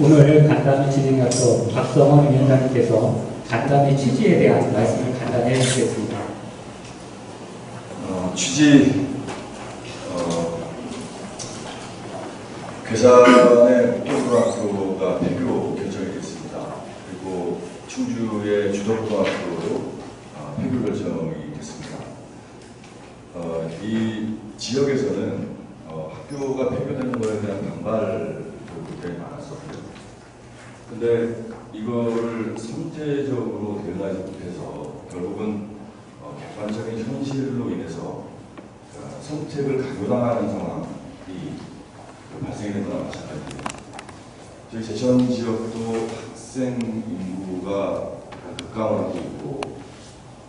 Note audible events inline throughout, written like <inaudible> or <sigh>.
오늘 간담회 진행하서 박성원 위원장님께서 간담회 취지에 대한 말씀을 간단히 해주시겠습니다. 어, 취지 어, 괴산의 목동고등학교가 폐교로 결정이 됐습니다. 그리고 충주의 주덕고등학교로 어, 폐교 결정이 됐습니다. 어, 이 지역에서는 어, 학교가 폐교되는 것에 대한 반발 도 굉장히 많았었고요. 근데 이거를 선제적으로 대응하지 못해서 결국은 어, 객관적인 현실로 인해서 어, 선택을 강요당하는 상황이 발생이 된 거나 마찬가지입니다. 저희 제천 지역도 학생 인구가 급감하고 있고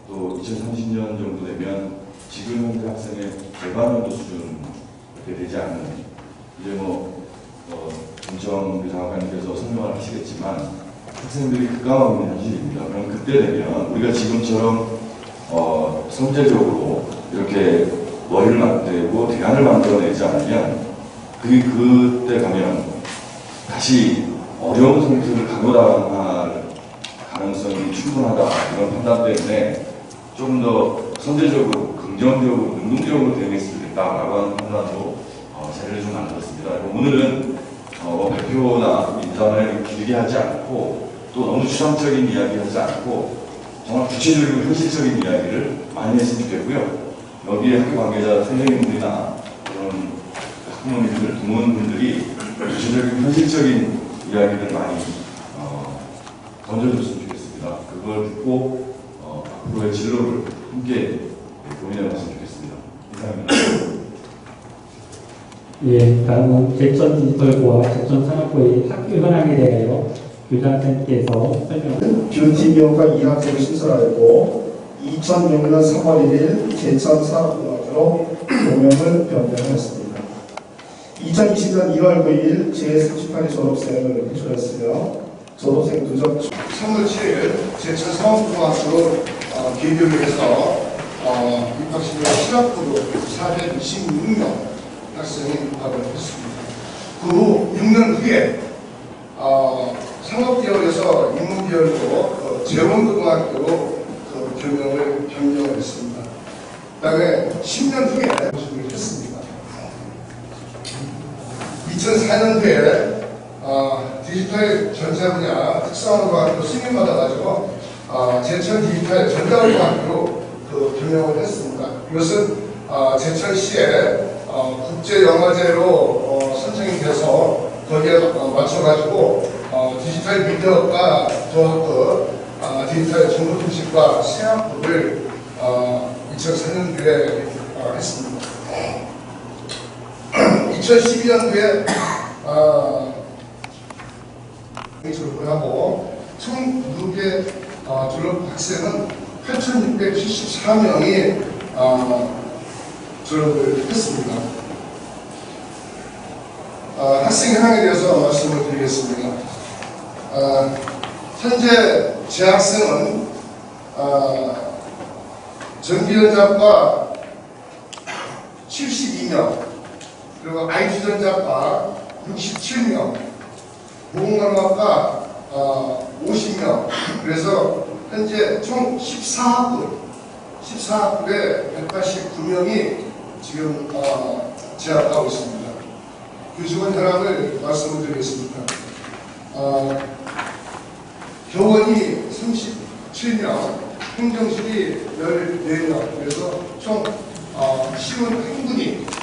또 2030년 정도 되면 지금 현재 학생의 절반 정도 수준 이렇게 되지 않는 이제 뭐 어, 그 장관님께서 설명을 하시겠지만 학생들이 급감하고 있는 현실입니다. 그럼 그때 되면 우리가 지금처럼 어, 선제적으로 이렇게 머리를 만들고 대안을 만들어내지 않으면 그, 그때 가면 다시 어려운 선택을 강요당할 가능성이 충분하다 이런 판단 때문에 좀 더 선제적으로 긍정적으로 능동적으로 대응했으면 좋겠다라고 하는 판단으로 어, 자리를 좀 만들었습니다. 오늘은 어, 뭐 발표나 인사를 길게 하지 않고 또 너무 추상적인 이야기 하지 않고 정말 구체적이고 현실적인 이야기를 많이 했으면 좋겠고요. 여기에 학교 관계자 선생님들이나 그런 학부모님들, 부모님들이 구체적인 현실적인 이야기를 많이 어, 던져줬으면 좋겠습니다. 그걸 듣고 어, 앞으로의 진로를 함께 고민해봤으면 좋겠습니다. 이상입니다. 예, 다음은 제천 디지털부와 제천 산업부의 학교 현황에 대하여 교장선생님께서 설명을 뷰티미호가 2학생을 신설하였고 2006년 3월 1일 제천 산업고등학교로 동명을 변경했습니다. 2020년 1월 9일 제38회 졸업생을 해주었으며 졸업생 누적 3월 7일 제천 사업고등학교 어, 개교를 해서 어, 입학시를 실학부로 426명 학생이 입학을 했습니다. 그 후 6년 후에 어, 상업계열에서 인문계열로 어, 재원고등학교로 그 교명을 변경을 했습니다. 그 다음에 10년 후에 모집을 했습니다. 2004년도에 어, 디지털 전자 분야 특성고등학교 승인받아가지고 어, 제천 디지털 전자고등학교로 그 경영을 했습니다. 이것은 어, 제천시에 어, 국제 영화제로 어, 선정이 돼서 거기에 어, 맞춰가지고 어, 디지털 미디어과 조합부 어, 디지털 정보 통신과 시학부를 어, 2004년도에 어, 했습니다. <clears throat> 2012년도에 어, 졸업을 하고 총 무게 어, 졸업 학생은 8,674명이 어, 졸업을 했습니다. 어, 학생 현황에 대해서 말씀을 드리겠습니다. 어, 현재 재학생은 어, 전기전자과 72명, 그리고 IT전자과 67명, 보건관학과 어, 50명, 그래서 현재 총 14학급, 14학급에 189명이 지금 어, 재학하고 있습니다. 교직원 현황을 말씀을 드리겠습니다. 어, 교원이 37명, 행정실이 14명, 그래서 총 어, 51